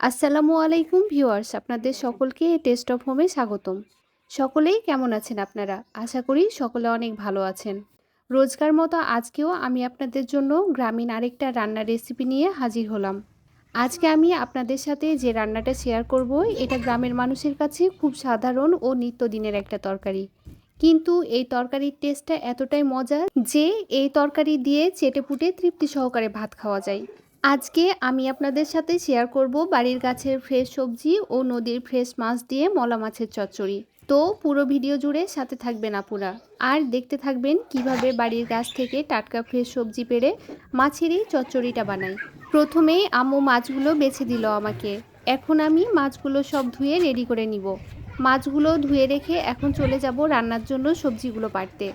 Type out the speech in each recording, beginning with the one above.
আসসালামু আলাইকুম ভিউয়ার্স আপনাদের সকলকে টেস্ট অফ হোমে স্বাগতম। সকলেই কেমন আছেন আপনারা? আশা করি সকলে অনেক ভালো আছেন। রোজকার মতো আজকেও আমি আপনাদের জন্য গ্রামীণ আরেকটা রান্নার রেসিপি নিয়ে হাজির হলাম। আজকে আমি আপনাদের সাথে যে রান্নাটা শেয়ার করব এটা গ্রামের মানুষের কাছে খুব সাধারণ ও নিত্যদিনের একটা তরকারি। কিন্তু এই তরকারির টেস্টটা এতটাই মজা যে এই তরকারি দিয়ে চেটে চেটেপুটে তৃপ্তি সহকারে ভাত খাওয়া যায়। আজকে আমি আপনাদের সাথে শেয়ার করব বাড়ির গাছের ফ্রেশ সবজি ও নদীর ফ্রেশ মাছ দিয়ে মলা মাছের চচ্চড়ি। তো পুরো ভিডিও জুড়ে সাথে থাকবেন আপুরা। আর দেখতে থাকবেন কীভাবে বাড়ির গাছ থেকে টাটকা ফ্রেশ সবজি পেড়ে মাছেরই চচ্চড়িটা বানাই। প্রথমেই আম্মু মাছগুলো বেছে দিল আমাকে। এখন আমি মাছগুলো সব ধুয়ে রেডি করে নিব। মাছগুলো ধুয়ে রেখে এখন চলে যাব রান্নার জন্য সবজিগুলো পাড়তে।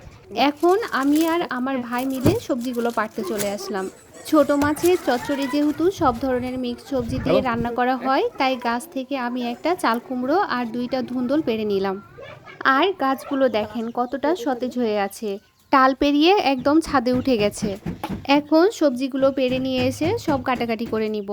এখন আমি আর আমার ভাই মিলে সবজিগুলো পাড়তে চলে আসলাম। ছোট মাছের চচ্চড়ি যেহেতু সব ধরনের মিক্স সবজি দিয়ে রান্না করা হয় তাই গাছ থেকে আমি একটা চাল কুমড়ো আর দুইটা ধুন্দল পেরে নিলাম। আর গাছগুলো দেখেন কতটা সতেজ হয়ে আছে। টাল পেরিয়ে একদম ছাদে উঠে গেছে। এখন সবজিগুলো পেরে নিয়ে এসে সব কাটাকাটি করে নিব।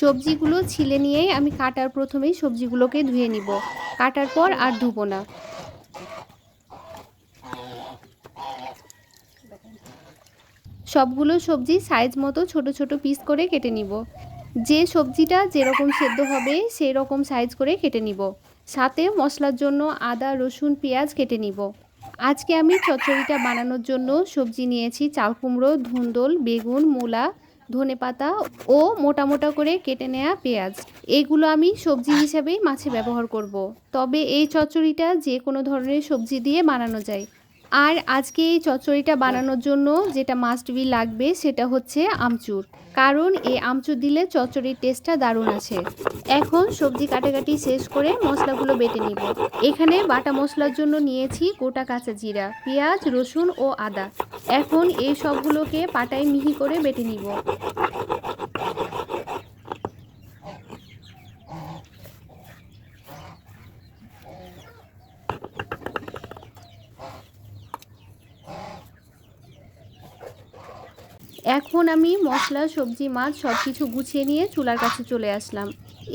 সবজিগুলো ছিলে নিয়েই আমি কাটার প্রথমেই সবজিগুলোকে ধুয়ে নিব। কাটার পর আর ধুবো না। সবগুলো সবজি সাইজ মতো ছোট ছোট পিস করে কেটে নিব। যে সবজিটা যেরকম সেদ্ধ হবে সেই রকম সাইজ করে কেটে নিব। সাথে মশলার জন্য আদা, রসুন, পেঁয়াজ কেটে নিব। আজকে আমি চচ্চড়িটা বানানোর জন্য সবজি নিয়েছি, চাল কুমড়ো, ধুন্দল, বেগুন, মূলা ধনে পাতা ও মোটা মোটা করে কেটে নেওয়া পেঁয়াজ এগুলো আমি সবজি হিসেবেই মাছে ব্যবহার করব। তবে এই চচ্চড়িটা যে কোনো ধরনের সবজি দিয়ে বানানো যায় আর আজকে এই চচ্চড়িটা বানানোর জন্য যেটা মাস্ট বি লাগবে সেটা হচ্ছে আমচুর। কারণ এই আমচুর দিলে চচ্চড়ির টেস্টটা দারুণ আছে। এখন সবজি কাটাকাটি শেষ করে মশলাগুলো বেটে নিব। এখানে বাটা মশলার জন্য নিয়েছি গোটা কাঁচা জিরা, পেঁয়াজ, রসুন ও আদা। এখন এই সবগুলোকে পাটায় মিহি করে বেটে নিব। এখন আমি মশলা, সবজি, মাছ সব কিছু গুছিয়ে নিয়ে চুলার কাছে চলে আসলাম।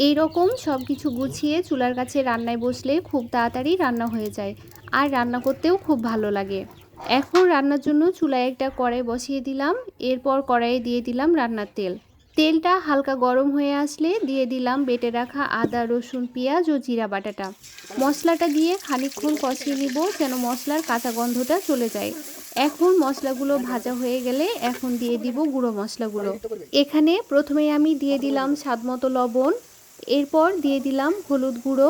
এই রকম সব কিছু গুছিয়ে চুলার কাছে রান্নায় বসলে খুব তাড়াতাড়ি রান্না হয়ে যায় আর রান্না করতেও খুব ভালো লাগে। এখন রান্নার জন্য চুলায় একটা কড়াই বসিয়ে দিলাম, এরপর কড়াইয়ে দিয়ে দিলাম রান্নার তেল। তেলটা হালকা গরম হয়ে আসলে দিয়ে দিলাম বেটে রাখা আদা, রসুন, পেঁয়াজ ও জিরা বাটাটা। মশলাটা দিয়ে খানিকক্ষণ কষিয়ে নিব যেন মশলার কাঁচা গন্ধটা চলে যায়। এখন মশলাগুলো ভাজা হয়ে গেলে এখন দিয়ে দিব গুঁড়ো মশলাগুলো। এখানে প্রথমে আমি দিয়ে দিলাম স্বাদ মতো লবণ, এরপর দিয়ে দিলাম হলুদ গুঁড়ো,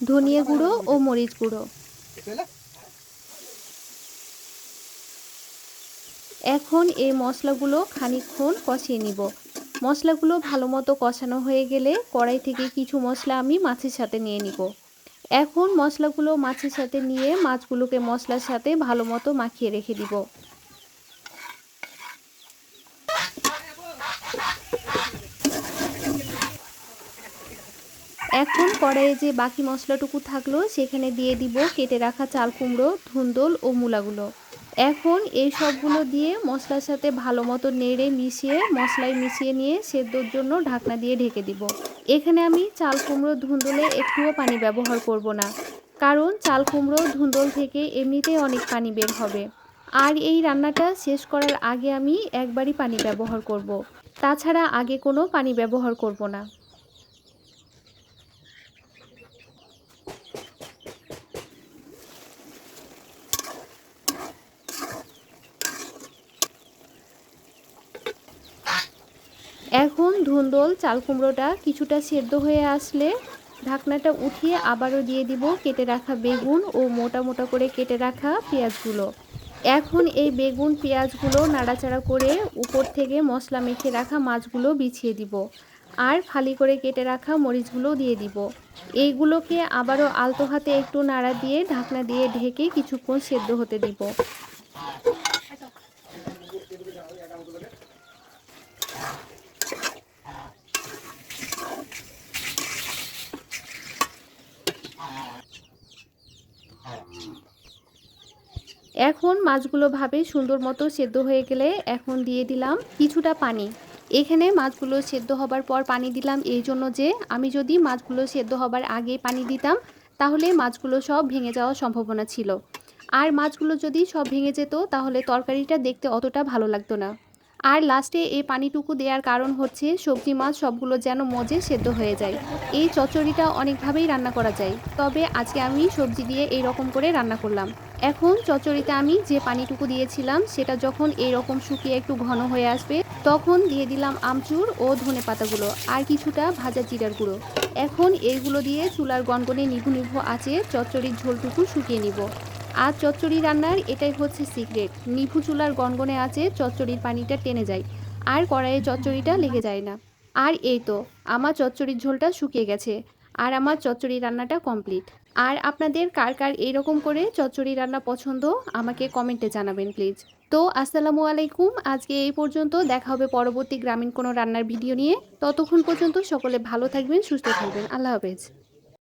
ধনিয়া গুঁড়ো ও মরিচ গুঁড়ো। এখন এই মশলাগুলো খানিকক্ষণ কষিয়ে নিব। মশলাগুলো ভালো মতো কষানো হয়ে গেলে কড়াই থেকে কিছু মশলা আমি মাছের সাথে নিয়ে নিব। এখন মশলাগুলো মাছের সাথে নিয়ে মাছগুলোকে মশলার সাথে ভালো মতো মাখিয়ে রেখে দিব। এখন কড়াইয়ে যে বাকি মশলাটুকু থাকল, সেখানে দিয়ে দিব কেটে রাখা চাল কুমড়ো, ধুন্দল ও মূলাগুলো। এখন এই সবগুলো দিয়ে মশলার সাথে ভালো মতো নেড়ে মিশিয়ে, মশলায় মিশিয়ে নিয়ে সেদ্ধর জন্য ঢাকনা দিয়ে ঢেকে দিব। এখানে আমি চাল কুমড়ো ধুন্দলে একটুও পানি ব্যবহার করব না, কারণ চাল কুমড়ো ধুন্দল থেকে এমনিতেই অনেক পানি বের হবে। আর এই রান্নাটা শেষ করার আগে আমি একবারই পানি ব্যবহার করব। তাছাড়া আগে কোনো পানি ব্যবহার করব না। এখন ধুন্দল, চাল কুমড়োটা কিছুটা সেদ্ধ হয়ে আসলে ঢাকনাটা উঠিয়ে আবারও দিয়ে দিব কেটে রাখা বেগুন ও মোটা মোটা করে কেটে রাখা পেঁয়াজগুলো। এখন এই বেগুন, পেঁয়াজগুলো নাড়াচাড়া করে উপর থেকে মশলা মেখে রাখা মাছগুলো বিছিয়ে দিব। আর ফালি করে কেটে রাখা মরিচগুলো দিয়ে দিব। এইগুলোকে আবারও আলতো হাতে একটু নাড়া দিয়ে ঢাকনা দিয়ে ঢেকে কিছুক্ষণ সেদ্ধ হতে দিব। এখন মাছগুলো ভাবে সুন্দর মতো সেদ্ধ হয়ে গেলে এখন দিয়ে দিলাম কিছুটা পানি। এখানে মাছগুলো সেদ্ধ হবার পর পানি দিলাম এই জন্য যে আমি যদি মাছগুলো সেদ্ধ হবার আগে পানি দিতাম, তাহলে মাছগুলো সব ভেঙে যাওয়ার সম্ভাবনা ছিল। আর মাছগুলো যদি সব ভেঙে যেত, তাহলে তরকারিটা দেখতে অতটা ভালো লাগতো না। আর লাস্টে এই পানিটুকু দেওয়ার কারণ হচ্ছে সবজি মাছ সবগুলো যেন মজে সেদ্ধ হয়ে যায়। এই চচ্চড়িটা অনেকভাবেই রান্না করা যায়। তবে আজকে আমি সবজি দিয়ে এই রকম করে রান্না করলাম। এখন চচ্চড়িতে আমি যে পানিটুকু দিয়েছিলাম, সেটা যখন এই রকম শুকিয়ে একটু ঘন হয়ে আসবে, তখন দিয়ে দিলাম আমচুর ও ধনে পাতাগুলো আর কিছুটা ভাজা জিরার গুঁড়ো। এখন এইগুলো দিয়ে চুলার গনগনে নিভু নিভু আছে চচ্চড়ির ঝোলটুকু শুকিয়ে নিব। আর চচ্চড়ি রান্নার এটাই হচ্ছে সিক্রেট নিভু চুলার গনগনে আছে, চচ্চড়ির পানিটা টেনে যায়। আর কড়াইয়ে চচ্চড়িটা লেগে যায় না। আর এই তো, আমার চচ্চড়ির ঝোলটা শুকিয়ে গেছে। আর আমার চচ্চড়ি রান্নাটা কমপ্লিট আর আপনাদের কার কার এইরকম করে চচ্চড়ি রান্না পছন্দ, আমাকে কমেন্টে জানাবেন প্লিজ তো আসসালামু আলাইকুম, আজকে এই পর্যন্ত দেখা হবে পরবর্তী গ্রামীণ কোনো রান্নার ভিডিও নিয়ে। ততক্ষণ পর্যন্ত সকলে ভালো থাকবেন, সুস্থ থাকবেন। আল্লাহ হাফেজ।